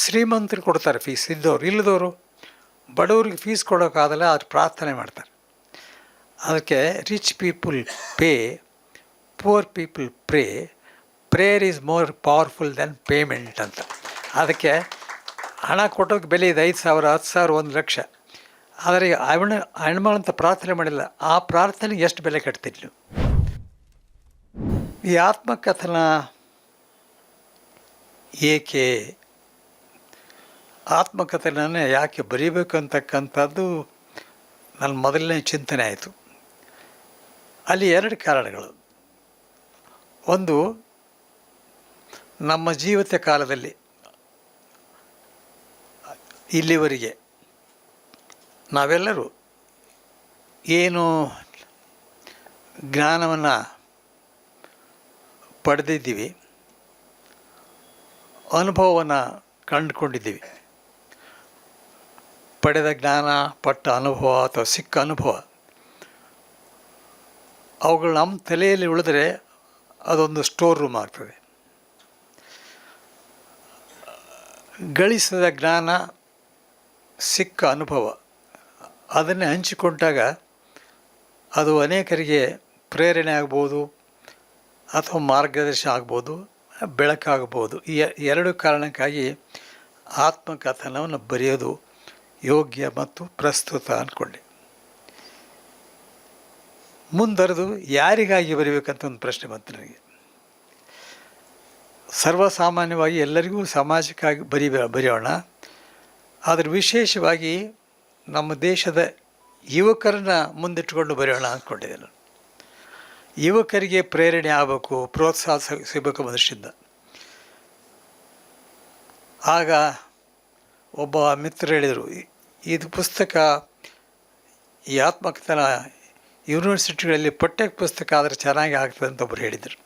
ಶ್ರೀಮಂತರು ಕೊಡ್ತಾರೆ ಫೀಸ್ ಇದ್ದವ್ರು, ಇಲ್ಲದವರು ಬಡವ್ರಿಗೆ ಫೀಸ್ ಕೊಡೋಕ್ಕಾಗಲ್ಲ ಅದು ಪ್ರಾರ್ಥನೆ ಮಾಡ್ತಾರೆ. ಅದಕ್ಕೆ rich people pay poor people pray prayer is more powerful than payment ಅಂತ. ಅದಕ್ಕೆ ಹಣ ಕೊಟ್ಟೋಕೆ ಬೆಲೆ ಇದೆ, ಐದು ಸಾವಿರ, ಹತ್ತು ಸಾವಿರ, ಒಂದು ಲಕ್ಷ. ಆದರೆ ಅವಣ ಅಂತ ಪ್ರಾರ್ಥನೆ ಮಾಡಿಲ್ಲ, ಆ ಪ್ರಾರ್ಥನೆಗೆ ಎಷ್ಟು ಬೆಲೆ ಕಟ್ತಿದ್ಲು? ಈ ಆತ್ಮಕಥನ ಏಕೆ ಆತ್ಮಕಥನನೇ ಯಾಕೆ ಬರೀಬೇಕು ಅಂತಕ್ಕಂಥದ್ದು ನನ್ನ ಮೊದಲನೇ ಚಿಂತನೆ ಆಯಿತು. ಅಲ್ಲಿ ಎರಡು ಕಾರಣಗಳು. ಒಂದು, ನಮ್ಮ ಜೀವಿತ ಕಾಲದಲ್ಲಿ, ಇಲ್ಲಿವರೆಗೆ, ನಾವೆಲ್ಲರೂ ಏನು ಜ್ಞಾನವನ್ನು ಪಡೆದಿದ್ದೀವಿ, ಅನುಭವವನ್ನು ಕಂಡುಕೊಂಡಿದ್ದೀವಿ. ಪಡೆದ ಜ್ಞಾನ, ಪಟ್ಟ ಅನುಭವ ಅಥವಾ ಸಿಕ್ಕ ಅನುಭವ. ಅವುಗಳು ನಮ್ಮ ತಲೆಯಲ್ಲಿ ಉಳಿದ್ರೆ ಅದೊಂದು ಸ್ಟೋರ್ ರೂಮ್ ಆಗ್ತದೆ. ಗಳಿಸಿದ ಜ್ಞಾನ, ಸಿಕ್ಕ ಅನುಭವ, ಅದನ್ನೇ ಹಂಚಿಕೊಂಡಾಗ ಅದು ಅನೇಕರಿಗೆ ಪ್ರೇರಣೆ ಆಗ್ಬೋದು ಅಥವಾ ಮಾರ್ಗದರ್ಶನ ಆಗ್ಬೋದು, ಬೆಳಕಾಗ್ಬೋದು. ಈ ಎರಡು ಕಾರಣಕ್ಕಾಗಿ ಆತ್ಮಕಥನವನ್ನು ಬರೆಯೋದು ಯೋಗ್ಯ ಮತ್ತು ಪ್ರಸ್ತುತ ಅಂದ್ಕೊಂಡೆ ಮುಂದರೆದು ಯಾರಿಗಾಗಿ ಬರೀಬೇಕಂತ ಒಂದು ಪ್ರಶ್ನೆ ಬಂತು ನನಗೆ. ಸರ್ವಸಾಮಾನ್ಯವಾಗಿ ಎಲ್ಲರಿಗೂ ಸಮಾಜಕ್ಕಾಗಿ ಬರಿ, ಬರೆಯೋಣ. ಆದರೆ ವಿಶೇಷವಾಗಿ ನಮ್ಮ ದೇಶದ ಯುವಕರನ್ನ ಮುಂದಿಟ್ಟುಕೊಂಡು ಬರೆಯೋಣ ಅಂದ್ಕೊಂಡಿದ್ದೆ ನಾನು. ಯುವಕರಿಗೆ ಪ್ರೇರಣೆ ಆಗಬೇಕು, ಪ್ರೋತ್ಸಾಹ ಸಿಗಬೇಕು ಮನುಷ್ಯದಿಂದ ಆಗ ಒಬ್ಬ ಮಿತ್ರ ಹೇಳಿದರು "ಇ- ಇದು ಪುಸ್ತಕ ಈ ಆತ್ಮಕಥನ ಯೂನಿವರ್ಸಿಟಿಗಳಲ್ಲಿ ಪಠ್ಯ ಪುಸ್ತಕ ಆದರೆ ಚೆನ್ನಾಗಿ ಆಗ್ತದೆ ಅಂತ ಒಬ್ಬರು ಹೇಳಿದರು.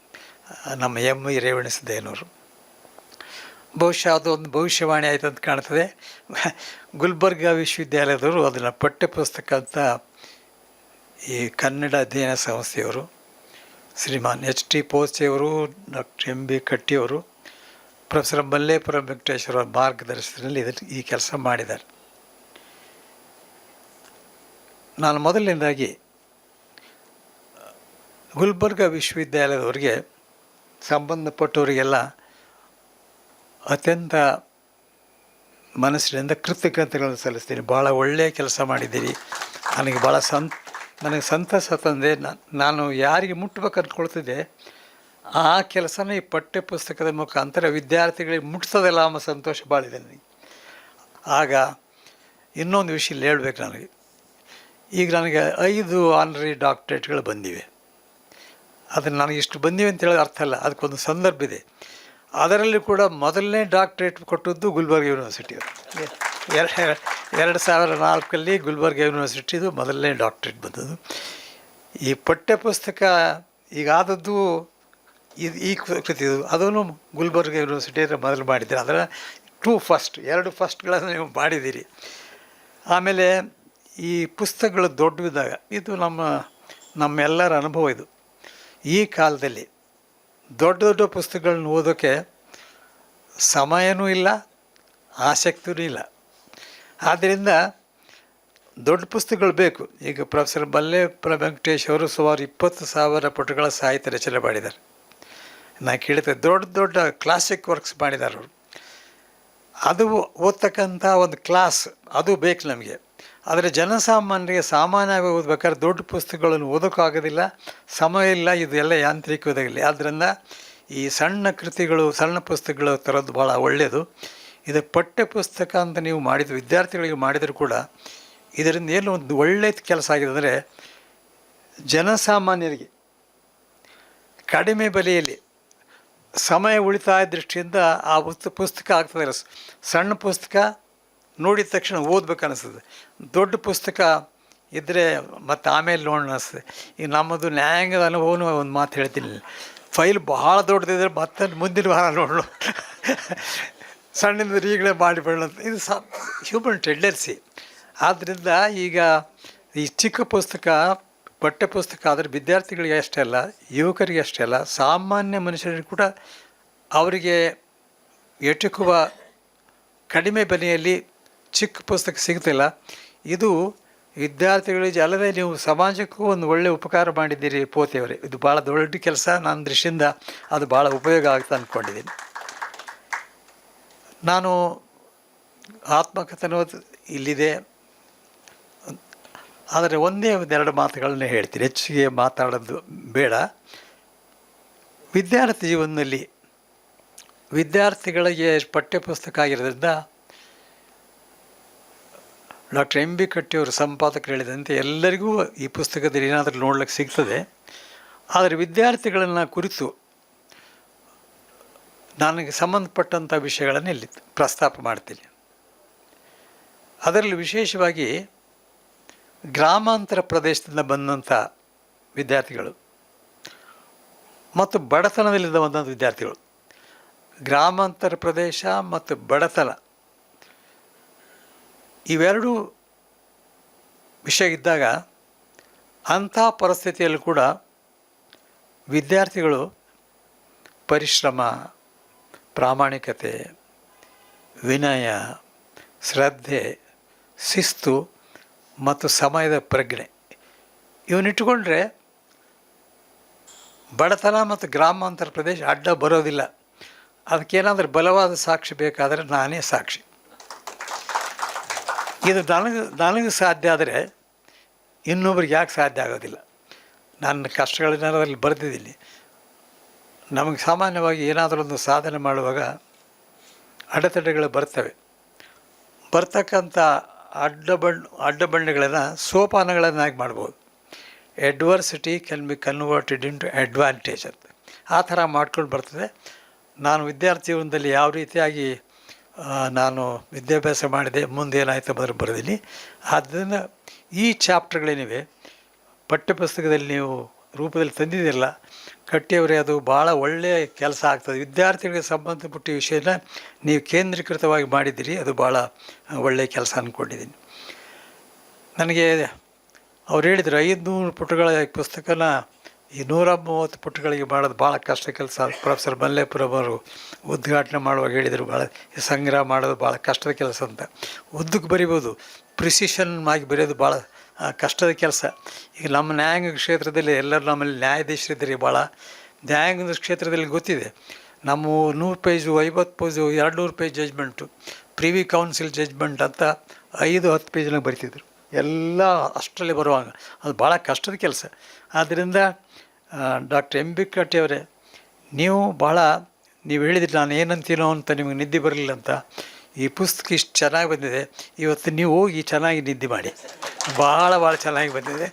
ನಮ್ಮ ಎಂ ಇ ರೇವಣಿಸಿದ್ದೇನವರು ಬಹುಶಃ ಅದು ಒಂದು ಭವಿಷ್ಯವಾಣಿ ಆಯಿತು ಅಂತ ಕಾಣ್ತದೆ. ಗುಲ್ಬರ್ಗಾ ವಿಶ್ವವಿದ್ಯಾಲಯದವರು ಅದನ್ನು ಪಠ್ಯ ಪುಸ್ತಕ ಅಂತ ಈ ಕನ್ನಡ ಅಧ್ಯಯನ ಸಂಸ್ಥೆಯವರು ಶ್ರೀಮಾನ್ ಎಚ್ ಟಿ ಪೋಸೆಯವರು ಡಾಕ್ಟರ್ ಎಂ ಬಿ ಕಟ್ಟಿಯವರು ಪ್ರೊಫೆಸರ್ ಮಲ್ಲೇಪುರ ವೆಂಕಟೇಶ್ವರ ಮಾರ್ಗದರ್ಶನದಲ್ಲಿ ಇದನ್ನು ಈ ಕೆಲಸ ಮಾಡಿದ್ದಾರೆ. ನಾನು ಮೊದಲನೇದಾಗಿ, ಗುಲ್ಬರ್ಗ ವಿಶ್ವವಿದ್ಯಾಲಯದವರಿಗೆ ಸಂಬಂಧಪಟ್ಟವರಿಗೆಲ್ಲ ಅತ್ಯಂತ ಮನಸ್ಸಿನಿಂದ ಕೃತಜ್ಞತೆಗಳನ್ನು ಸಲ್ಲಿಸ್ತೀನಿ. ಭಾಳ ಒಳ್ಳೆಯ ಕೆಲಸ ಮಾಡಿದ್ದೀರಿ. ನನಗೆ ಭಾಳ ಸಂತ ನನಗೆ ಸಂತಸ ತಂದೆ. ನಾನು ಯಾರಿಗೆ ಮುಟ್ಬೇಕು ಅಂದ್ಕೊಳ್ತಿದ್ದೆ ಆ ಕೆಲಸನ ಈ ಪಠ್ಯಪುಸ್ತಕದ ಮುಖಾಂತರ ವಿದ್ಯಾರ್ಥಿಗಳಿಗೆ ಮುಟ್ಸೋದಿಲ್ಲ ಅನ್ನೋ ಸಂತೋಷ ಭಾಳಿದೆ ನನಗೆ. ಆಗ ಇನ್ನೊಂದು ವಿಷಯ ಇಲ್ಲಿ ಹೇಳ್ಬೇಕು ನನಗೆ. ಈಗ ನನಗೆ ಐದು ಆನರಿ ಡಾಕ್ಟ್ರೇಟ್ಗಳು ಬಂದಿವೆ. ಅದನ್ನು ನನಗೆ ಇಷ್ಟು ಬಂದಿವೆ ಅಂತ ಹೇಳೋದು ಅರ್ಥ ಅಲ್ಲ, ಅದಕ್ಕೊಂದು ಸಂದರ್ಭ ಇದೆ. ಅದರಲ್ಲಿ ಕೂಡ ಮೊದಲನೇ ಡಾಕ್ಟ್ರೇಟ್ ಕೊಟ್ಟದ್ದು ಗುಲ್ಬರ್ಗ ಯೂನಿವರ್ಸಿಟಿ ಎರಡು ಎರಡು ಸಾವಿರ ನಾಲ್ಕಲ್ಲಿ ಗುಲ್ಬರ್ಗ ಯೂನಿವರ್ಸಿಟಿದು ಮೊದಲನೇ ಡಾಕ್ಟ್ರೇಟ್ ಬಂದದ್ದು. ಈ ಪಠ್ಯಪುಸ್ತಕ ಈಗ ಆದದ್ದು ಇದು ಈ ಕೃತಿ ಅದನ್ನು ಗುಲ್ಬರ್ಗ ಯೂನಿವರ್ಸಿಟಿಯಲ್ಲಿ ಮೊದಲು ಮಾಡಿದ್ದೀರಿ. ಅದರ ಟೂ ಫಸ್ಟ್ ಎರಡು ಫಸ್ಟ್ಗಳನ್ನು ನೀವು ಮಾಡಿದ್ದೀರಿ. ಆಮೇಲೆ ಈ ಪುಸ್ತಕಗಳು ದೊಡ್ಡವಿದ್ದಾಗ, ಇದು ನಮ್ಮ, ನಮ್ಮೆಲ್ಲರ ಅನುಭವ ಇದು. ಈ ಕಾಲದಲ್ಲಿ ದೊಡ್ಡ ದೊಡ್ಡ ಪುಸ್ತಕಗಳನ್ನ ಓದೋಕ್ಕೆ ಸಮಯನೂ ಇಲ್ಲ ಆಸಕ್ತಿಯೂ ಇಲ್ಲ. ಆದ್ದರಿಂದ ದೊಡ್ಡ ಪುಸ್ತಕಗಳು ಬೇಕು. ಈಗ ಪ್ರೊಫೆಸರ್ ಮಲ್ಲೇಪುರ ವೆಂಕಟೇಶ್ ಅವರು ಸುಮಾರು ಇಪ್ಪತ್ತು ಸಾವಿರ ಪುಟಗಳ ಸಾಹಿತ್ಯ ರಚನೆ ಮಾಡಿದ್ದಾರೆ. ನಾನು ಕೇಳಿದೆ, ದೊಡ್ಡ ದೊಡ್ಡ ಕ್ಲಾಸಿಕ್ ವರ್ಕ್ಸ್ ಮಾಡಿದ್ದಾರೆ ಅದು ಓದ್ತಕ್ಕಂಥ ಒಂದು ಕ್ಲಾಸ್ ಅದು ಬೇಕು ನಮಗೆ. ಆದರೆ ಜನಸಾಮಾನ್ಯರಿಗೆ ಸಾಮಾನ್ಯವಾಗಿ ಓದ್ಬೇಕಾದ್ರೆ ದೊಡ್ಡ ಪುಸ್ತಕಗಳನ್ನು ಓದೋಕ್ಕಾಗೋದಿಲ್ಲ, ಸಮಯ ಇಲ್ಲ ಇದೆಲ್ಲ ಎಲ್ಲ ಯಾಂತ್ರಿಕವಾದಾಗಿಲ್ಲ. ಆದ್ದರಿಂದ ಈ ಸಣ್ಣ ಕೃತಿಗಳು, ಸಣ್ಣ ಪುಸ್ತಕಗಳು ತರೋದು ಭಾಳ ಒಳ್ಳೆಯದು ಇದು ಪಠ್ಯ ಪುಸ್ತಕ ಅಂತ ನೀವು ಮಾಡಿದ, ವಿದ್ಯಾರ್ಥಿಗಳಿಗೆ ಮಾಡಿದರೂ ಕೂಡ ಇದರಿಂದ ಏನು ಒಂದು ಒಳ್ಳೆಯ ಕೆಲಸ ಆಗಿದೆ ಅಂದರೆ ಜನಸಾಮಾನ್ಯರಿಗೆ ಕಡಿಮೆ ಬೆಲೆಯಲ್ಲಿ ಸಮಯ ಉಳಿತಾಯ ದೃಷ್ಟಿಯಿಂದ ಆ ಪುಸ್ತ, ಪುಸ್ತಕ ಆಗ್ತದೆ ಸಣ್ಣ ಪುಸ್ತಕ ನೋಡಿದ ತಕ್ಷಣ ಓದ್ಬೇಕು ಅನಿಸ್ತದೆ. ದೊಡ್ಡ ಪುಸ್ತಕ ಇದ್ದರೆ ಮತ್ತು ಆಮೇಲೆ ನೋಡೋಣ ಅನಿಸ್ತದೆ. ಈಗ ನಮ್ಮದು ನ್ಯಾಯಾಂಗದ ಅನುಭವನೂ ಒಂದು ಮಾತು ಹೇಳ್ತೀನಿ. ಫೈಲ್ ಬಹಳ ದೊಡ್ಡದಿದ್ರೆ ಮತ್ತೆ ಮುಂದಿನ ವಾರ ನೋಡೋಣ. ಸಣ್ಣಿಂದ ಈಗಲೇ ಮಾಡಿಬಿಡೋಣ ಇದು ಸ ಹ್ಯೂಮನ್ ಟೆಂಡೆನ್ಸಿ ಆದ್ದರಿಂದ ಈಗ ಈ ಚಿಕ್ಕ ಪುಸ್ತಕ ಪಠ್ಯ ಪುಸ್ತಕ ಆದರೆ ವಿದ್ಯಾರ್ಥಿಗಳಿಗೆ ಅಷ್ಟೇ ಅಲ್ಲ, ಯುವಕರಿಗೆ ಅಷ್ಟೇ ಅಲ್ಲ, ಸಾಮಾನ್ಯ ಮನುಷ್ಯರಿಗೆ ಕೂಡ ಅವರಿಗೆ ಎಟುಕುವ ಕಡಿಮೆ ಬೆಲೆಯಲ್ಲಿ ಚಿಕ್ಕ ಪುಸ್ತಕ ಸಿಗ್ತಿಲ್ಲ ಇದು ವಿದ್ಯಾರ್ಥಿಗಳಿಗೆ ಅಲ್ಲದೆ ನೀವು ಸಮಾಜಕ್ಕೂ ಒಂದು ಒಳ್ಳೆಯ ಉಪಕಾರ ಮಾಡಿದ್ದೀರಿ ಪೋತೆಯವರೇ. ಇದು ಭಾಳ ದೊಡ್ಡ ಕೆಲಸ, ನನ್ನ ದೃಷ್ಟಿಯಿಂದ ಅದು ಭಾಳ ಉಪಯೋಗ ಆಗುತ್ತೆ ಅಂದ್ಕೊಂಡಿದ್ದೀನಿ ನಾನು ಆತ್ಮಕಥನ ಇಲ್ಲಿದೆ. ಆದರೆ ಒಂದೇ ಒಂದೆರಡು ಮಾತುಗಳನ್ನು ಹೇಳ್ತೀನಿ. ಹೆಚ್ಚಿಗೆ ಮಾತಾಡೋದು ಬೇಡ. ವಿದ್ಯಾರ್ಥಿ ಜೀವನದಲ್ಲಿ ವಿದ್ಯಾರ್ಥಿಗಳಿಗೆ ಪಠ್ಯಪುಸ್ತಕ ಆಗಿರೋದ್ರಿಂದ ಡಾಕ್ಟರ್ ಎಂ ಬಿ ಕಟ್ಟಿಯವರು ಸಂಪಾದಕರು ಹೇಳಿದಂತೆ ಎಲ್ಲರಿಗೂ ಈ ಪುಸ್ತಕದಲ್ಲಿ ಏನಾದರೂ ನೋಡ್ಲಿಕ್ಕೆ ಸಿಗ್ತದೆ. ಆದರೆ ವಿದ್ಯಾರ್ಥಿಗಳನ್ನು ಕುರಿತು ನನಗೆ ಸಂಬಂಧಪಟ್ಟಂಥ ವಿಷಯಗಳನ್ನು ಇಲ್ಲಿ ಪ್ರಸ್ತಾಪ ಮಾಡ್ತೀನಿ. ಅದರಲ್ಲಿ ವಿಶೇಷವಾಗಿ ಗ್ರಾಮಾಂತರ ಪ್ರದೇಶದಿಂದ ಬಂದಂಥ ವಿದ್ಯಾರ್ಥಿಗಳು ಮತ್ತು ಬಡತನದಲ್ಲಿದ್ದ ಬಂದಂಥ ವಿದ್ಯಾರ್ಥಿಗಳು. ಗ್ರಾಮಾಂತರ ಪ್ರದೇಶ ಮತ್ತು ಬಡತನ ಇವೆರಡೂ ವಿಷಯ ಇದ್ದಾಗ ಅಂಥ ಪರಿಸ್ಥಿತಿಯಲ್ಲಿ ಕೂಡ ವಿದ್ಯಾರ್ಥಿಗಳು ಪರಿಶ್ರಮ, ಪ್ರಾಮಾಣಿಕತೆ, ವಿನಯ, ಶ್ರದ್ಧೆ, ಶಿಸ್ತು ಮತ್ತು ಸಮಯದ ಪ್ರಜ್ಞೆ. ಇವನ್ನಿಟ್ಟುಕೊಂಡ್ರೆ ಬಡತನ ಮತ್ತು ಗ್ರಾಮಾಂತರ ಪ್ರದೇಶ ಅಡ್ಡ ಬರೋದಿಲ್ಲ. ಅದಕ್ಕೇನಾದರೂ ಬಲವಾದ ಸಾಕ್ಷಿ ಬೇಕಾದರೆ ನಾನೇ ಸಾಕ್ಷಿ. ಇದು ನನಗೆ ನನಗೆ ಸಾಧ್ಯ ಆದರೆ ಇನ್ನೊಬ್ರಿಗೆ ಯಾಕೆ ಸಾಧ್ಯ ಆಗೋದಿಲ್ಲ? ನನ್ನ ಕಷ್ಟಗಳನ್ನ ಅದರಲ್ಲಿ ಬರೆದಿದ್ದೀನಿ. ನಮಗೆ ಸಾಮಾನ್ಯವಾಗಿ ಏನಾದರೂ ಒಂದು ಸಾಧನೆ ಮಾಡುವಾಗ ಅಡೆತಡೆಗಳು ಬರ್ತವೆ. ಬರ್ತಕ್ಕಂಥ ಅಡ್ಡ ಬಣ್ಣ, ಅಡ್ಡ ಬಣ್ಣಗಳನ್ನು ಸೋಪಾನಗಳನ್ನಾಗಿ ಮಾಡ್ಬೋದು. Adversity can be converted into advantage ಅಂತ. ಆ ಥರ ಮಾಡ್ಕೊಂಡು ಬರ್ತದೆ. ನಾನು ವಿದ್ಯಾರ್ಥಿ ಜೀವನದಲ್ಲಿ ಯಾವ ರೀತಿಯಾಗಿ ನಾನು ವಿದ್ಯಾಭ್ಯಾಸ ಮಾಡಿದೆ, ಮುಂದೆ ಏನಾಯ್ತು ಬರೋ ಬರೆದೀನಿ. ಅದನ್ನು ಈ ಚಾಪ್ಟರ್ಗಳೇನಿವೆ ಪಠ್ಯಪುಸ್ತಕದಲ್ಲಿ ನೀವು ರೂಪದಲ್ಲಿ ತಂದಿದ್ದಿಲ್ಲ ಕಟ್ಟಿಯವರೇ, ಅದು ಭಾಳ ಒಳ್ಳೆಯ ಕೆಲಸ ಆಗ್ತದೆ. ವಿದ್ಯಾರ್ಥಿಗಳಿಗೆ ಸಂಬಂಧಪಟ್ಟ ವಿಷಯನ ನೀವು ಕೇಂದ್ರೀಕೃತವಾಗಿ ಮಾಡಿದ್ದೀರಿ, ಅದು ಭಾಳ ಒಳ್ಳೆಯ ಕೆಲಸ ಅಂದ್ಕೊಂಡಿದ್ದೀನಿ ನನಗೆ ಅವ್ರು ಹೇಳಿದ್ರು, ಐದುನೂರು ಪುಟಗಳ ಪುಸ್ತಕನ ಈ ನೂರ ಮೂವತ್ತು ಪುಟಗಳಿಗೆ ಮಾಡೋದು ಭಾಳ ಕಷ್ಟ ಕೆಲಸ. ಪ್ರೊಫೆಸರ್ ಮಲ್ಲೇಪುರ ಅವರು ಉದ್ಘಾಟನೆ ಮಾಡುವಾಗ ಹೇಳಿದರು, ಭಾಳ ಸಂಗ್ರಹ ಮಾಡೋದು ಭಾಳ ಕಷ್ಟದ ಕೆಲಸ ಅಂತ. ಉದ್ದಕ್ಕೆ ಬರಿಬೋದು ಪ್ರಿಸಿಷನ್ ಆಗಿ ಬರೆಯೋದು ಭಾಳ ಕಷ್ಟದ ಕೆಲಸ. ಈಗ ನಮ್ಮ ನ್ಯಾಯಾಂಗ ಕ್ಷೇತ್ರದಲ್ಲಿ ಎಲ್ಲರೂ ನಮ್ಮಲ್ಲಿ ನ್ಯಾಯಾಧೀಶರಿದ್ದೀರಿ ಭಾಳ ನ್ಯಾಯಾಂಗದ ಕ್ಷೇತ್ರದಲ್ಲಿ ಗೊತ್ತಿದೆ. ನಮ್ಮ ನೂರು ಪೇಜು, ಐವತ್ತು ಪೇಜು ಎರಡು ನೂರು page judgment, privy council judgment ಅಂತ ಐದು, ಹತ್ತು ಪೇಜ್ನಾಗ ಬರಿತಿದ್ರು. ಎಲ್ಲ ಅಷ್ಟರಲ್ಲಿ ಬರುವಾಗ. ಅದು ಭಾಳ ಕಷ್ಟದ ಕೆಲಸ. ಆದ್ದರಿಂದ ಡಾಕ್ಟರ್ ಎಂ. ಬಿ ಕಟ್ಟಿಯವರೇ ನೀವು ಭಾಳ ನೀವು ಹೇಳಿದ್ರಿ ನಾನು ಏನಂತೀನೋ ಅಂತ ನಿಮಗೆ ನಿದ್ದೆ ಬರಲಿಲ್ಲ ಅಂತ. ಈ ಪುಸ್ತಕ ಇಷ್ಟು ಚೆನ್ನಾಗಿ ಬಂದಿದೆ. ಇವತ್ತು ನೀವು ಹೋಗಿ ಚೆನ್ನಾಗಿ ನಿದ್ದೆ ಮಾಡಿ. ಭಾಳ ಭಾಳ ಚೆನ್ನಾಗಿ ಬಂದಿದೆ.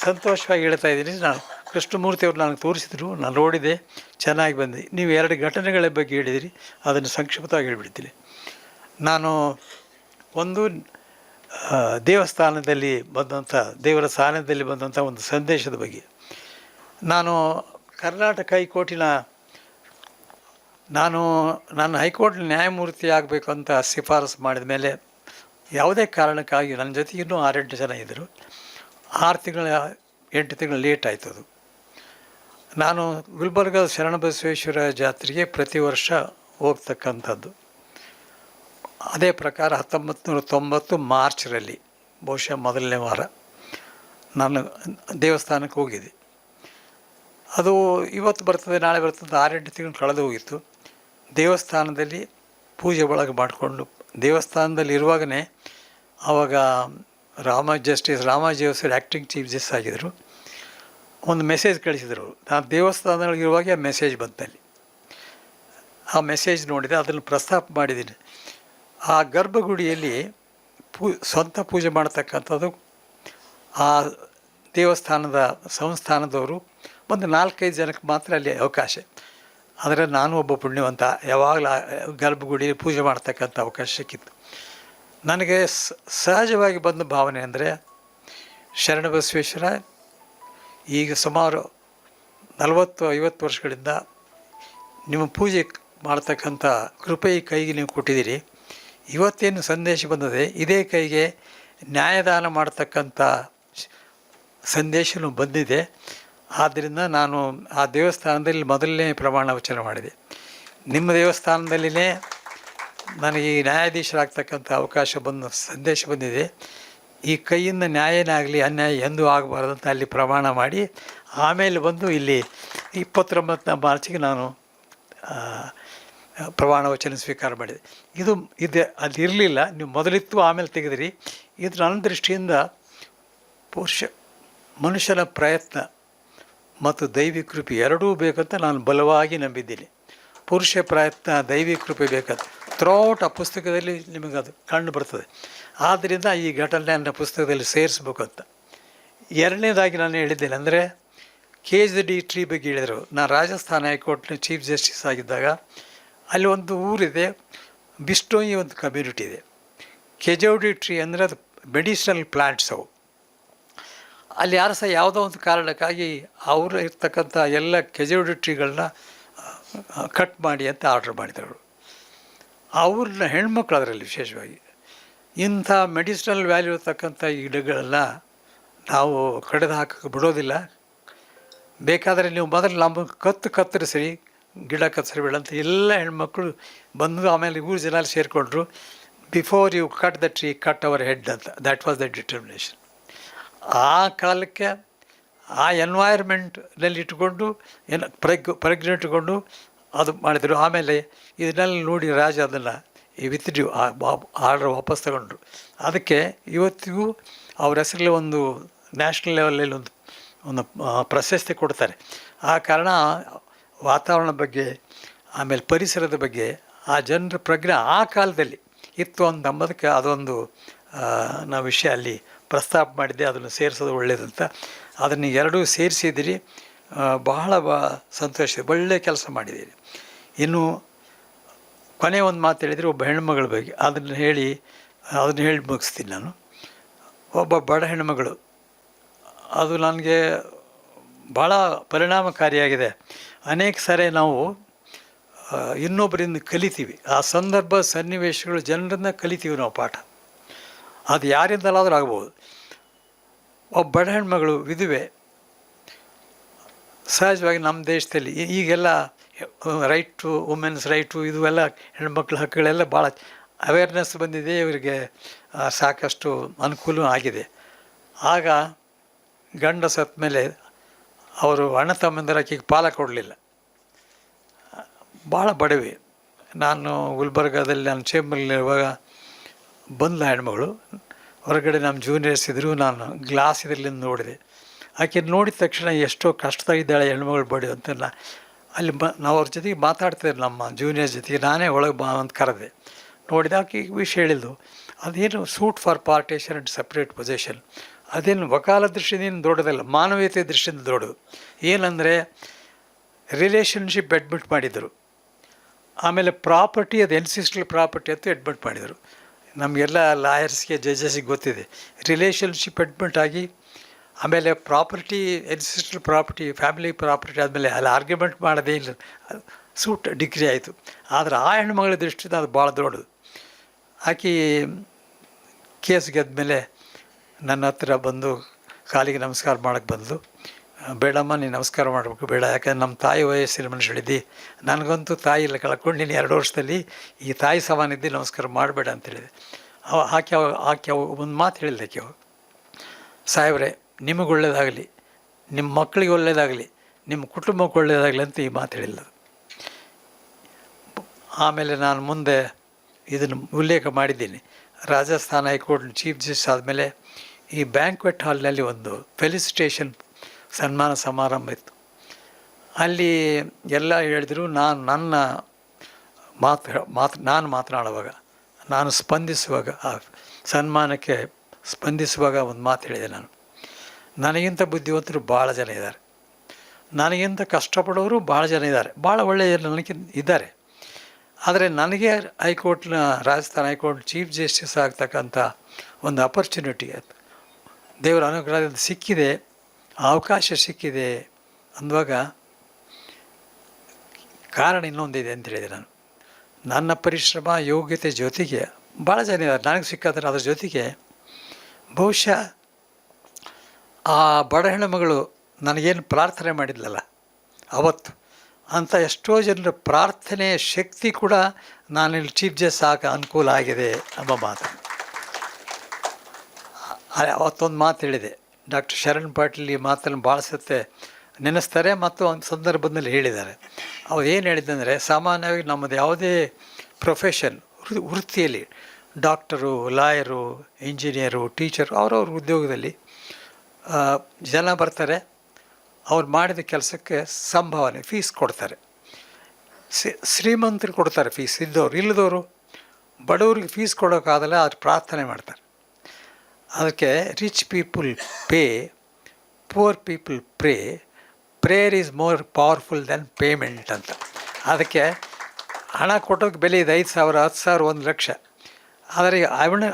ಸಂತೋಷವಾಗಿ ಹೇಳ್ತಾ ಇದ್ದೀನಿ. ನಾನು ಕೃಷ್ಣಮೂರ್ತಿಯವರು ನನಗೆ ತೋರಿಸಿದ್ರು. ನಾನು ನೋಡಿದೆ. ಚೆನ್ನಾಗಿ ಬಂದಿದೆ. ನೀವು ಎರಡು ಘಟನೆಗಳ ಬಗ್ಗೆ ಹೇಳಿದಿರಿ. ಅದನ್ನು ಸಂಕ್ಷಿಪ್ತವಾಗಿ ಹೇಳಿಬಿಡ್ತೀನಿ. ನಾನು ಒಂದು ದೇವಸ್ಥಾನದಲ್ಲಿ ಬಂದಂಥ, ದೇವರ ಸ್ಥಾನದಲ್ಲಿ ಬಂದಂಥ ಒಂದು ಸಂದೇಶದ ಬಗ್ಗೆ. ನಾನು ಕರ್ನಾಟಕ ಹೈಕೋರ್ಟಿನ ನಾನು ನಾನು ಹೈಕೋರ್ಟ್ ನ್ಯಾಯಮೂರ್ತಿ ಆಗಬೇಕು ಅಂತ ಶಿಫಾರಸು ಮಾಡಿದ ಮೇಲೆ ಯಾವುದೇ ಕಾರಣಕ್ಕಾಗಿ ನನ್ನ ಜೊತೆ ಇನ್ನೂ ಆರೆಂಟು ಜನ ಇದ್ದರು. ಆರು ತಿಂಗಳ, ಎಂಟು ತಿಂಗಳು ಲೇಟ್ ಆಯ್ತು ಅದು. ನಾನು ಗುಲ್ಬರ್ಗದ ಶರಣಬಸವೇಶ್ವರ ಜಾತ್ರೆಗೆ ಪ್ರತಿ ವರ್ಷ ಹೋಗ್ತಕ್ಕಂಥದ್ದು. ಅದೇ ಪ್ರಕಾರ ಹತ್ತೊಂಬತ್ತು ನೂರ ತೊಂಬತ್ತು ಮಾರ್ಚ್ರಲ್ಲಿ, ಬಹುಶಃ ಮೊದಲನೇ ವಾರ, ನಾನು ದೇವಸ್ಥಾನಕ್ಕೆ ಹೋಗಿದ್ದೆ. ಅದು ಇವತ್ತು ಬರ್ತದೆ, ನಾಳೆ ಬರ್ತದೆ, ಆರೆಂಟು ತಿಂಗಳು ಕಳೆದು ಹೋಗಿತ್ತು. ದೇವಸ್ಥಾನದಲ್ಲಿ ಪೂಜೆ ಒಳಗೆ ಮಾಡಿಕೊಂಡು ದೇವಸ್ಥಾನದಲ್ಲಿ ಇರುವಾಗಲೇ ಆವಾಗ Rama justice Rama sir acting chief justice ಆಗಿದ್ದರು. ಒಂದು ಮೆಸೇಜ್ ಕಳಿಸಿದರು. ನಾನು ದೇವಸ್ಥಾನದೊಳಗೆ ಇರುವಾಗ ಆ ಮೆಸೇಜ್ ಬಂತಲ್ಲಿ. ಆ ಮೆಸೇಜ್ ನೋಡಿದೆ, ಅದನ್ನು ಪ್ರಸ್ತಾಪ ಮಾಡಿದ್ದೀನಿ. ಆ ಗರ್ಭಗುಡಿಯಲ್ಲಿ ಪೂ ಸ್ವಂತ ಪೂಜೆ ಮಾಡ್ತಕ್ಕಂಥದ್ದು ಆ ದೇವಸ್ಥಾನದ ಸಂಸ್ಥಾನದವರು. ಒಂದು ನಾಲ್ಕೈದು ಜನಕ್ಕೆ ಮಾತ್ರ ಅಲ್ಲಿ ಅವಕಾಶ. ಆದರೆ ನಾನು ಒಬ್ಬ ಪುಣ್ಯವಂತ, ಯಾವಾಗಲೂ ಗರ್ಭಗುಡಿ ಪೂಜೆ ಮಾಡ್ತಕ್ಕಂಥ ಅವಕಾಶ ಸಿಕ್ಕಿತ್ತು. ನನಗೆ ಸಹಜವಾಗಿ ಬಂದ ಭಾವನೆ ಅಂದರೆ ಶರಣಬಸವೇಶ್ವರ ಈಗ ಸುಮಾರು ನಲವತ್ತು, ಐವತ್ತು ವರ್ಷಗಳಿಂದ ನಿಮ್ಮ ಪೂಜೆ ಮಾಡ್ತಕ್ಕಂಥ ಕೃಪೆ ಕೈಗೆ ನೀವು ಕೊಟ್ಟಿದ್ದೀರಿ. ಇವತ್ತೇನು ಸಂದೇಶ ಬಂದಿದೆ, ಇದೇ ಕೈಗೆ ನ್ಯಾಯದಾನ ಮಾಡ್ತಕ್ಕಂಥ ಸಂದೇಶನೂ ಬಂದಿದೆ. ಆದ್ದರಿಂದ ನಾನು ಆ ದೇವಸ್ಥಾನದಲ್ಲಿ ಮೊದಲನೇ ಪ್ರಮಾಣ ವಚನ ಮಾಡಿದೆ. ನಿಮ್ಮ ದೇವಸ್ಥಾನದಲ್ಲಿನೇ ನನಗೆ ಈ ನ್ಯಾಯಾಧೀಶರಾಗ್ತಕ್ಕಂಥ ಅವಕಾಶ ಬಂದು ಸಂದೇಶ ಬಂದಿದೆ. ಈ ಕೈಯಿಂದ ನ್ಯಾಯನಾಗಲಿ ಅನ್ಯಾಯ ಎಂದೂ ಆಗಬಾರ್ದು ಅಂತ ಅಲ್ಲಿ ಪ್ರಮಾಣ ಮಾಡಿ ಆಮೇಲೆ ಬಂದು ಇಲ್ಲಿ ಇಪ್ಪತ್ತೊಂಬತ್ತನೇ ಮಾರ್ಚಿಗೆ ನಾನು ಪ್ರಮಾಣ ವಚನ ಸ್ವೀಕಾರ ಮಾಡಿದೆ. ಇದು ಇದು ಅಲ್ಲಿ ಇರಲಿಲ್ಲ. ನೀವು ಮೊದಲಿತ್ತು, ಆಮೇಲೆ ತೆಗೆದಿರಿ. ಇದು ನನ್ನ ದೃಷ್ಟಿಯಿಂದ ಪುರುಷ ಮನುಷ್ಯನ ಪ್ರಯತ್ನ. ಮತ್ತು ದೈವಿ ಕೃಪೆ ಎರಡೂ ಬೇಕಂತ ನಾನು ಬಲವಾಗಿ ನಂಬಿದ್ದೀನಿ. ಪುರುಷ ಪ್ರಯತ್ನ ದೈವಿ ಕೃಪೆ ಬೇಕಂತ. ಥ್ರೌಟ್ ಆ ಪುಸ್ತಕದಲ್ಲಿ ನಿಮಗೆ ಅದು ಕಂಡು ಬರ್ತದೆ. ಆದ್ದರಿಂದ ಈ ಘಟನೆಯನ್ನು ಪುಸ್ತಕದಲ್ಲಿ ಸೇರಿಸ್ಬೇಕಂತ. ಎರಡನೇದಾಗಿ ನಾನು ಹೇಳಿದ್ದೇನೆ ಅಂದರೆ, ಕೆ ಜಿ ಡಿ ಟ್ರೀ ಬಗ್ಗೆ ಹೇಳಿದರು. ನಾನು ರಾಜಸ್ಥಾನ ಹೈಕೋರ್ಟ್ನ ಚೀಫ್ ಜಸ್ಟಿಸ್ ಆಗಿದ್ದಾಗ, ಅಲ್ಲಿ ಒಂದು ಊರಿದೆ ಬಿಸ್ಟೋಯಿ ಒಂದು ಕಮ್ಯುನಿಟಿ ಇದೆ. ಕೆಜೌಡಿ ಟ್ರೀ ಅಂದರೆ ಅದು ಮೆಡಿಸಿನಲ್ ಪ್ಲಾಂಟ್ಸ್ ಅವು. ಅಲ್ಲಿ ಯಾರು ಸಹ ಯಾವುದೋ ಒಂದು ಕಾರಣಕ್ಕಾಗಿ ಅವರು ಇರ್ತಕ್ಕಂಥ ಎಲ್ಲ ಕೆಜಿಡಿಟ್ರಿಗಳನ್ನ ಕಟ್ ಮಾಡಿ ಅಂತ ಆರ್ಡ್ರ್ ಮಾಡಿದವರು. ಅವ್ರನ್ನ ಹೆಣ್ಮಕ್ಳು ಅದರಲ್ಲಿ ವಿಶೇಷವಾಗಿ. ಇಂಥ ಮೆಡಿಸಿನಲ್ ವ್ಯಾಲ್ಯೂ ಇರ್ತಕ್ಕಂಥ ಈ ಗಿಡಗಳೆಲ್ಲ ನಾವು ಕಡಿದು ಹಾಕಕ್ಕೆ ಬಿಡೋದಿಲ್ಲ. ಬೇಕಾದರೆ ನೀವು ಮೊದಲು ನಮ್ಮ ಕತ್ತು ಕತ್ತರಿಸ್ರಿ, ಗಿಡ ಕತ್ತರಿಸಬೇಡ ಅಂತ ಎಲ್ಲ ಹೆಣ್ಮಕ್ಳು ಬಂದು ಆಮೇಲೆ ಊರು ಜನ ಸೇರಿಕೊಂಡ್ರು. Before you cut the tree cut our head ಅಂತ. ದ್ಯಾಟ್ ವಾಸ್ ದ ಡಿಟರ್ಮಿನೇಷನ್ ಆ ಕಾಲಕ್ಕೆ ಆ ಎನ್ವೈರ್ಮೆಂಟ್ನಲ್ಲಿ ಇಟ್ಟುಕೊಂಡು ಏನು ಪ್ರಗ್ ಪ್ರಜ್ಞೆ ಇಟ್ಕೊಂಡು ಅದು ಮಾಡಿದರು. ಆಮೇಲೆ ಇದನ್ನೆಲ್ಲ ನೋಡಿ ರಾಜ ಅದನ್ನು ವಿತ್ಡ್ಯೂ ಆರ್ಡರ್ ವಾಪಸ್ ತಗೊಂಡ್ರು. ಅದಕ್ಕೆ ಇವತ್ತಿಗೂ ಅವ್ರ ಹೆಸರಲ್ಲಿ ಒಂದು ನ್ಯಾಷನಲ್ ಲೆವೆಲಲ್ಲಿ ಒಂದು ಒಂದು ಪ್ರಶಸ್ತಿ ಕೊಡ್ತಾರೆ. ಆ ಕಾರಣ ವಾತಾವರಣ ಬಗ್ಗೆ ಆಮೇಲೆ ಪರಿಸರದ ಬಗ್ಗೆ ಆ ಜನರ ಪ್ರಜ್ಞೆ ಆ ಕಾಲದಲ್ಲಿ ಇತ್ತು ಅಂತ ಅಂಬೋದಕ್ಕೆ ಅದೊಂದು ಆ, ನಾವು ವಿಷಯ ಅಲ್ಲಿ ಪ್ರಸ್ತಾಪ ಮಾಡಿದ್ದೆ, ಅದನ್ನು ಸೇರಿಸೋದು ಒಳ್ಳೆಯದಂತ ಅದನ್ನು ಎರಡೂ ಸೇರಿಸಿದಿರಿ ಬಹಳ ಬ, ಸಂತೋಷ. ಒಳ್ಳೆಯ ಕೆಲಸ ಮಾಡಿದ್ದೀರಿ. ಇನ್ನು ಕೊನೆ ಒಂದು ಮಾತು ಹೇಳಿದರೆ ಒಬ್ಬ ಹೆಣ್ಮಗಳ ಬಗ್ಗೆ, ಅದನ್ನು ಹೇಳಿ ಅದನ್ನು ಹೇಳಿ ಮುಗಿಸ್ತೀನಿ ನಾನು. ಒಬ್ಬ ಬಡ ಹೆಣ್ಮಗಳು, ಅದು ನನಗೆ ಭಾಳ ಪರಿಣಾಮಕಾರಿಯಾಗಿದೆ. ಅನೇಕ ಸಾರಿ ನಾವು ಇನ್ನೊಬ್ಬರಿಂದ ಕಲಿತೀವಿ. ಆ ಸಂದರ್ಭ ಸನ್ನಿವೇಶಗಳು ಜನರಿಂದ ಕಲಿತೀವಿ ನಾವು ಪಾಠ. ಅದು ಯಾರಿಂದಲಾದರೂ ಆಗ್ಬೋದು. ಒಬ್ಬ ಬಡ ಹೆಣ್ಮಗಳು, ವಿಧುವೆ, ಸಹಜವಾಗಿ ನಮ್ಮ ದೇಶದಲ್ಲಿ ಈಗೆಲ್ಲ ರೈಟ್, ವುಮೆನ್ಸ್ ರೈಟು ಇದು ಎಲ್ಲ ಹೆಣ್ಮಕ್ಳ ಹಕ್ಕುಗಳೆಲ್ಲ ಭಾಳ ಅವೇರ್ನೆಸ್ ಬಂದಿದೆ, ಇವರಿಗೆ ಸಾಕಷ್ಟು ಅನುಕೂಲ ಆಗಿದೆ. ಆಗ ಗಂಡ ಸತ್ತ ಮೇಲೆ ಅವರು ಅಣ್ಣ ತಮ್ಮಂದಿರ ಆಕೆಗೆ ಪಾಲ ಕೊಡಲಿಲ್ಲ. ಭಾಳ ಬಡವಿ. ನಾನು ಗುಲ್ಬರ್ಗಾದಲ್ಲಿ, ನಾನು ಚೇಂಬರ್ಲಿರುವಾಗ ಬಂದ ಹೆಣ್ಮಗಳು ಹೊರಗಡೆ ನಮ್ಮ ಜೂನಿಯರ್ಸ್ ಇದ್ದರು ನಾನು ಗ್ಲಾಸ್ ಇದರಲ್ಲಿ ನೋಡಿದೆ. ಆಕೆ ನೋಡಿದ ತಕ್ಷಣ ಎಷ್ಟೋ ಕಷ್ಟದಾಗಿದ್ದಾಳೆ ಹೆಣ್ಮಗಳು ಬಡಿ ಅಂತ ಅಲ್ಲಿ ಬ ನಾವು ಅವ್ರ ಜೊತೆಗೆ ಮಾತಾಡ್ತಿದ್ದೆ ನಮ್ಮ ಜೂನಿಯರ್ ಜೊತೆಗೆ. ನಾನೇ ಒಳಗೆ ಬಾ ಅಂತ ಕರೆದೆ. ನೋಡಿದ ಆಕೆ ವಿಷಯ ಹೇಳಿದ್ದು, ಅದೇನು suit for partition and separate possession ಅದೇನು ವಕಾಲ ದೃಷ್ಟಿಯಿಂದ ದೊಡ್ಡದಲ್ಲ, ಮಾನವೀಯತೆ ದೃಷ್ಟಿಯಿಂದ ದೊಡ್ಡದು. ಏನಂದರೆ ರಿಲೇಷನ್ಶಿಪ್ ಅಡ್ಮಿಟ್ ಮಾಡಿದರು. ಆಮೇಲೆ ಪ್ರಾಪರ್ಟಿ ಅದು ಎನ್ಸಿಸ್ಟಲ್ ಪ್ರಾಪರ್ಟಿ ಅಂತ ಅಡ್ಮಿಟ್ ಮಾಡಿದರು. ನಮಗೆಲ್ಲ ಲಾಯರ್ಸ್ಗೆ ಜಡ್ಜಸ್ಗೆ ಗೊತ್ತಿದೆ. ರಿಲೇಷನ್ಶಿಪ್ ಅಡ್ಮಿಟ್ ಆಗಿ, ಆಮೇಲೆ property ancestor property, family property ಆದಮೇಲೆ ಅಲ್ಲಿ ಆರ್ಗ್ಯುಮೆಂಟ್ ಮಾಡೋದೇ ಇಲ್ಲ. ಸೂಟ್ ಡಿಗ್ರಿ ಆಯಿತು. ಆದರೆ ಆ ಹೆಣ್ಮಗಳ ದೃಷ್ಟಿಯಿಂದ ಅದು ಭಾಳ ದೊಡ್ಡದು. ಆಕೆ ಕೇಸ್ ಗೆದ್ಮೇಲೆ ನನ್ನ ಹತ್ರ ಬಂದು ಕಾಲಿಗೆ ನಮಸ್ಕಾರ ಮಾಡೋಕ್ಕೆ ಬಂದು ಬೇಡಮ್ಮ ನೀನು ನಮಸ್ಕಾರ ಮಾಡಬೇಕು, ಬೇಡ. ಯಾಕಂದ್ರೆ ನಮ್ಮ ತಾಯಿ ವಯಸ್ಸಿನ ಮನುಷ್ಯಳಿದ್ದಿ, ನನಗಂತೂ ತಾಯಿ ಇಲ್ಲ, ಕಳ್ಕೊಂಡು ನೀನು ಎರಡು ವರ್ಷದಲ್ಲಿ ಈ ತಾಯಿ ಸಮಾನಿದ್ದಿ ನಮಸ್ಕಾರ ಮಾಡಬೇಡ ಅವ ಆಕೆ ಅವ ಆಕೆ ಅವ ಒಂದು ಮಾತು ಹೇಳಿದೆ ಆಕೆ ಅವ. ಸಾಹೇಬ್ರೆ, ನಿಮಗೆ ಒಳ್ಳೆಯದಾಗಲಿ ನಿಮ್ಮ ಮಕ್ಕಳಿಗೆ ಒಳ್ಳೆಯದಾಗಲಿ ನಿಮ್ಮ ಕುಟುಂಬಕ್ಕೆ ಒಳ್ಳೆಯದಾಗಲಿ ಅಂತ ಈ ಮಾತು ಹೇಳಿಲ್ಲ ಆಮೇಲೆ ನಾನು ಮುಂದೆ ಇದನ್ನು ಉಲ್ಲೇಖ ಮಾಡಿದ್ದೀನಿ. ರಾಜಸ್ಥಾನ ಹೈಕೋರ್ಟ್ ಚೀಫ್ ಜಸ್ಟಿಸ್ ಆದಮೇಲೆ ಈ ಬ್ಯಾಂಕ್ವೆಟ್ ಹಾಲ್ನಲ್ಲಿ ಒಂದು ಫೆಲಿಸಿಟೇಷನ್ ಸನ್ಮಾನ ಸಮಾರಂಭ ಇತ್ತು. ಅಲ್ಲಿ ಎಲ್ಲ ಹೇಳಿದ್ರು, ನಾನು ನನ್ನ ಮಾತು ಮಾತು, ನಾನು ಮಾತನಾಡುವಾಗ, ನಾನು ಸ್ಪಂದಿಸುವಾಗ, ಆ ಸನ್ಮಾನಕ್ಕೆ ಸ್ಪಂದಿಸುವಾಗ ಒಂದು ಮಾತು ಹೇಳಿದೆ ನಾನು. ನನಗಿಂತ ಬುದ್ಧಿವಂತರು ಭಾಳ ಜನ ಇದ್ದಾರೆ. ನನಗಿಂತ ಕಷ್ಟಪಡೋರು ಭಾಳ ಜನ ಇದ್ದಾರೆ. ಭಾಳ ಒಳ್ಳೆಯ ನನಗೆ ಇದ್ದಾರೆ. ಆದರೆ ನನಗೆ ಹೈಕೋರ್ಟ್ನ, ರಾಜಸ್ಥಾನ ಹೈಕೋರ್ಟ್ ಚೀಫ್ ಜಸ್ಟಿಸ್ ಆಗ್ತಕ್ಕಂಥ ಒಂದು ಅಪರ್ಚುನಿಟಿ ದೇವರ ಅನುಗ್ರಹದಿಂದ ಸಿಕ್ಕಿದೆ. ಅವಕಾಶ ಸಿಕ್ಕಿದೆ ಅಂದಾಗ ಕಾರಣ ಇನ್ನೊಂದಿದೆ ಅಂತ ಹೇಳಿದೆ ನಾನು. ನನ್ನ ಪರಿಶ್ರಮ, ಯೋಗ್ಯತೆ ಜೊತೆಗೆ ಭಾಳ ಜನ ಇದ್ದಾರೆ. ನನಗೆ ಸಿಕ್ಕಾದ್ರೆ ಅದ್ರ ಜೊತೆಗೆ ಬಹುಶಃ ಆ ಬಡ ಹೆಣ್ಣುಮಗಳು ನನಗೇನು ಪ್ರಾರ್ಥನೆ ಮಾಡಿದ್ಲಲ್ಲ, ಅವತ್ತು ಅಂತ ಎಷ್ಟೋ ಜನರ ಪ್ರಾರ್ಥನೆ ಶಕ್ತಿ ಕೂಡ ನಾನಿಲ್ಲಿ ಚೀಫ್ ಜಸ್ ಸಾಕ ಅನುಕೂಲ ಆಗಿದೆ ಎಂಬ ಮಾತು. ಅವತ್ತೊಂದು ಮಾತು ಹೇಳಿದೆ. ಡಾಕ್ಟರ್ ಶರಣ್ ಪಾಟೀಲ್ ಈ ಮಾತನ್ನು ಭಾಳ ಸತ್ತೆ ನೆನೆಸ್ತಾರೆ ಮತ್ತು ಒಂದು ಸಂದರ್ಭದಲ್ಲಿ ಹೇಳಿದ್ದಾರೆ. ಅವ್ರು ಏನು ಹೇಳಿದ್ದಂದರೆ ಸಾಮಾನ್ಯವಾಗಿ ನಮ್ಮದು ಯಾವುದೇ ಪ್ರೊಫೆಷನ್ ವೃತ್ತಿಯಲ್ಲಿ ಡಾಕ್ಟರು, ಲಾಯರು ಇಂಜಿನಿಯರು ಟೀಚರು ಅವರವ್ರ ಉದ್ಯೋಗದಲ್ಲಿ ಜನ ಬರ್ತಾರೆ, ಅವ್ರು ಮಾಡಿದ ಕೆಲಸಕ್ಕೆ ಸಂಭಾವನೆ ಫೀಸ್ ಕೊಡ್ತಾರೆ. ಶ್ರೀಮಂತರು ಕೊಡ್ತಾರೆ ಫೀಸ್ ಇದ್ದವರು, ಇಲ್ಲದವರು, ಬಡವ್ರಿಗೆ ಫೀಸ್ ಕೊಡೋಕ್ಕಾಗಲ್ಲ ಅವ್ರು ಪ್ರಾರ್ಥನೆ ಮಾಡ್ತಾರೆ. ಅದಕ್ಕೆ rich people pay poor people pray prayer is more powerful than payment ಅಂತ. ಅದಕ್ಕೆ ಹಣ ಕೊಟ್ಟೋಕ್ಕೆ ಬೆಲೆ ಇದೆ ಐದು ಸಾವಿರ ಹತ್ತು ಸಾವಿರ ಒಂದು ಲಕ್ಷ. ಆದರೆ ಅವಣ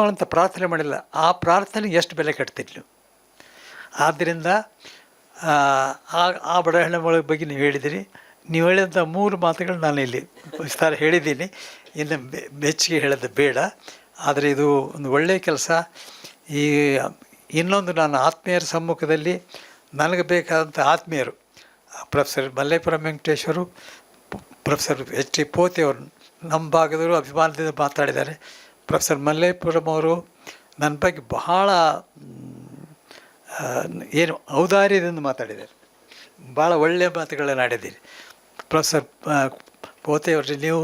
ಅಂತ ಪ್ರಾರ್ಥನೆ ಮಾಡಿಲ್ಲ. ಆ ಪ್ರಾರ್ಥನೆಗೆ ಎಷ್ಟು ಬೆಲೆ ಕಟ್ತಿದ್ಲು ಆದ್ದರಿಂದ ಆ, ಆ ಬಡ ಹೆಣ್ಮಗಳ ಬಗ್ಗೆ ನೀವು ಹೇಳಿದಿರಿ. ನೀವು ಹೇಳಿದಂಥ ಮೂರು ಮಾತುಗಳು ನಾನು ಇಲ್ಲಿ ವಿಸ್ತಾರ ಹೇಳಿದ್ದೀನಿ. ಇನ್ನು ಮೆಚ್ಚುಗೆ ಹೇಳೋದು ಬೇಡ. ಆದರೆ ಇದು ಒಂದು ಒಳ್ಳೆಯ ಕೆಲಸ. ಈ ಇನ್ನೊಂದು ನಾನು ಆತ್ಮೀಯರ ಸಮ್ಮುಖದಲ್ಲಿ ನನಗೆ ಬೇಕಾದಂಥ ಆತ್ಮೀಯರು, professor Mallepura Venkateshwaru, professor H T ಪೋತೆಯವರು ನಮ್ಮ ಭಾಗದವರು ಅಭಿಮಾನದಿಂದ ಮಾತಾಡಿದ್ದಾರೆ. ಪ್ರೊಫೆಸರ್ ಮಲ್ಲೇಪುರಂ ಅವರು ನನ್ನ ಬಗ್ಗೆ ಬಹಳ ಏನು ಔದಾರ್ಯದಿಂದ ಮಾತಾಡಿದ್ದಾರೆ. ಭಾಳ ಒಳ್ಳೆಯ ಮಾತುಗಳನ್ನು ಆಡಿದ್ದೀರಿ. ಪ್ರೊಫೆಸರ್ ಪೋತೆಯವ್ರಿ ನೀವು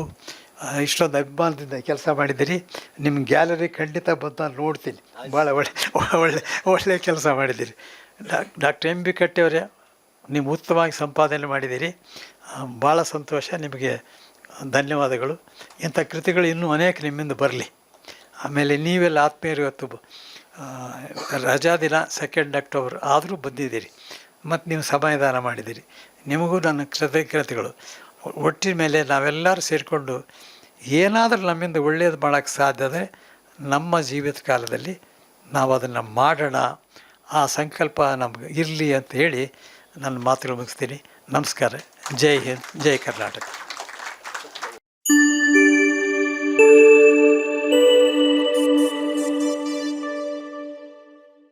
ಇಷ್ಟೊಂದು ಅಭಿಮಾನದಿಂದ ಕೆಲಸ ಮಾಡಿದ್ದೀರಿ. ನಿಮ್ಮ ಗ್ಯಾಲರಿ ಖಂಡಿತ ಬಂದು ನಾನು ನೋಡ್ತೀನಿ. ಭಾಳ ಒಳ್ಳೆ ಒಳ್ಳೆ ಒಳ್ಳೆಯ ಕೆಲಸ ಮಾಡಿದ್ದೀರಿ. ಡಾಕ್ ಡಾಕ್ಟರ್ ಎಂ ಬಿ ಕಟ್ಟೆಯವರೇ ನೀವು ಉತ್ತಮವಾಗಿ ಸಂಪಾದನೆ ಮಾಡಿದ್ದೀರಿ. ಭಾಳ ಸಂತೋಷ, ನಿಮಗೆ ಧನ್ಯವಾದಗಳು. ಇಂಥ ಕೃತಿಗಳು ಇನ್ನೂ ಅನೇಕ ನಿಮ್ಮಿಂದ ಬರಲಿ. ಆಮೇಲೆ ನೀವೆಲ್ಲ ಆತ್ಮೀಯರು ಇವತ್ತು ರಜಾ ದಿನ ಸೆಕೆಂಡ್ ಅಕ್ಟೋಬರ್ ಆದರೂ ಬಂದಿದ್ದೀರಿ. ಮತ್ತು ನೀವು ಸಮಯದಾನ ಮಾಡಿದ್ದೀರಿ. ನಿಮಗೂ ನನ್ನ ಕೃತಜ್ಞತೆಗಳು. ಒಟ್ಟಿನ ಮೇಲೆ ನಾವೆಲ್ಲರೂ ಸೇರಿಕೊಂಡು ಏನಾದರೂ ನಮ್ಮಿಂದ ಒಳ್ಳೆಯದು ಮಾಡೋಕ್ಕೆ ಸಾಧ್ಯ ಆದರೆ ನಮ್ಮ ಜೀವಿತ ಕಾಲದಲ್ಲಿ ನಾವು ಅದನ್ನು ಮಾಡೋಣ, ಆ ಸಂಕಲ್ಪ ನಮ್ಗೆ ಇರಲಿ ಅಂತ ಹೇಳಿ ನನ್ನ ಮಾತುಗಳು ಮುಗಿಸ್ತೀನಿ. ನಮಸ್ಕಾರ. ಜೈ ಹಿಂದ್, ಜೈ ಕರ್ನಾಟಕ.